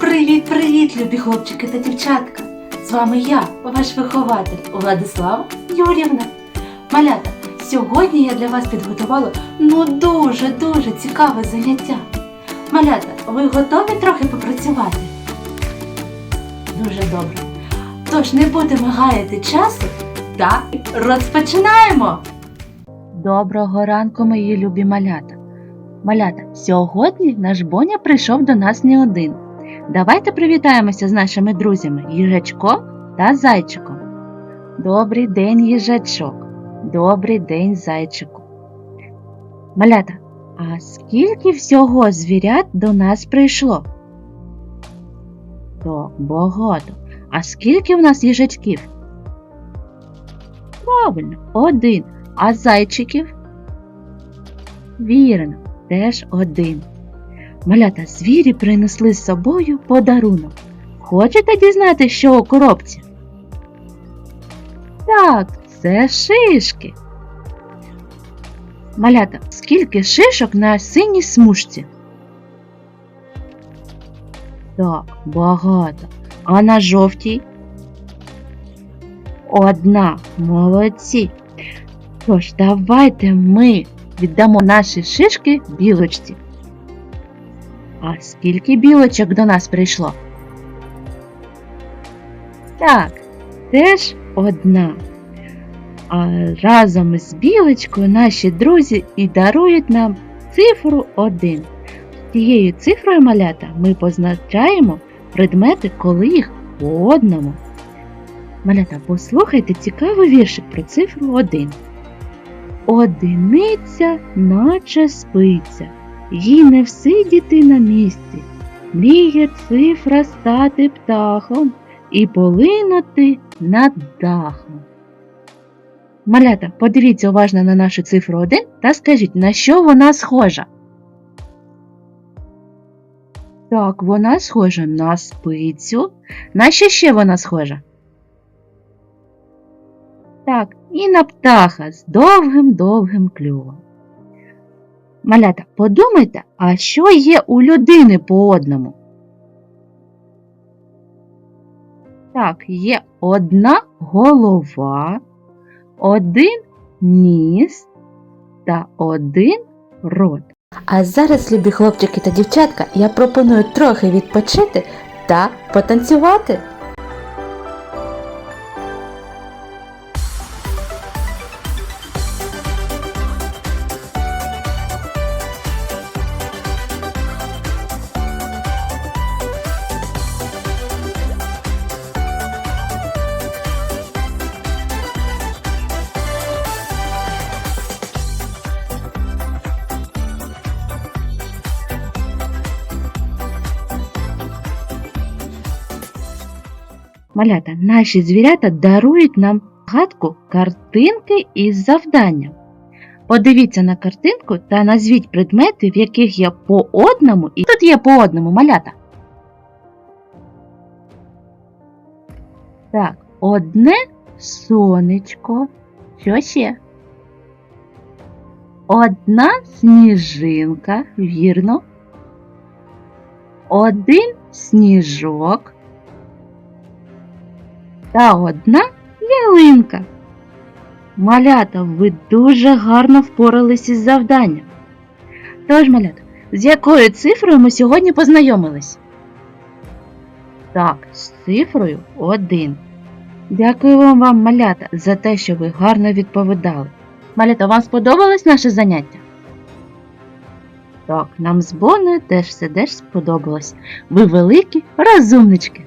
Привіт-привіт, любі хлопчики та дівчатка! З вами я, ваш вихователь Владислава Юрівна. Малята, сьогодні я для вас підготувала ну дуже-дуже цікаве заняття. Малята, ви готові трохи попрацювати? Дуже добре. Тож не будемо гаяти часу та розпочинаємо! Доброго ранку, мої любі малята! Малята, сьогодні наш Боня прийшов до нас не один. Давайте привітаємося з нашими друзями їжачком та зайчиком. Добрий день, їжачок. Добрий день, зайчику. Малята, а скільки всього звірят до нас прийшло? Так, багато. А скільки в нас їжачків? Правильно, один. А зайчиків? Вірно, теж один. Малята звірі принесли з собою подарунок. Хочете дізнати, що у коробці? Так, це шишки. Малята, скільки шишок на синій смужці? Так, багато. А на жовтій? Одна. Молодці. Тож, давайте ми віддамо наші шишки білочці. А скільки білочок до нас прийшло? Так, теж одна. А разом з білочкою наші друзі і дарують нам цифру 1. Цією цифрою малята ми позначаємо предмети, коли їх по одному. Малята, послухайте цікавий віршик про цифру 1. Одиниця, наче спиться їй не всидіти на місці, мріє цифра стати птахом і полинути над дахом. Малята, подивіться уважно на нашу цифру 1 та скажіть, на що вона схожа? Так, вона схожа на спицю. На що ще вона схожа? Так, і на птаха з довгим-довгим клювом. Малята, подумайте, а що є у людини по одному? Так, є одна голова, один ніс та один рот. А зараз, любі хлопчики та дівчатка, я пропоную трохи відпочити та потанцювати. Малята, наші звірята дарують нам гадку картинки із завданням. Подивіться на картинку та назвіть предмети, в яких є по одному, і тут є по одному малята. Так, одне сонечко. Що ще? Одна сніжинка, вірно. Один сніжок та одна ялинка. Малята, ви дуже гарно впорались із завданням. Тож, малята, з якою цифрою ми сьогодні познайомились? Так, з цифрою 1. Дякую вам, вам, малята, за те, що ви гарно відповідали. Малята, вам сподобалось наше заняття? Так, нам з Боною теж все теж сподобалось. Ви великі розумнички.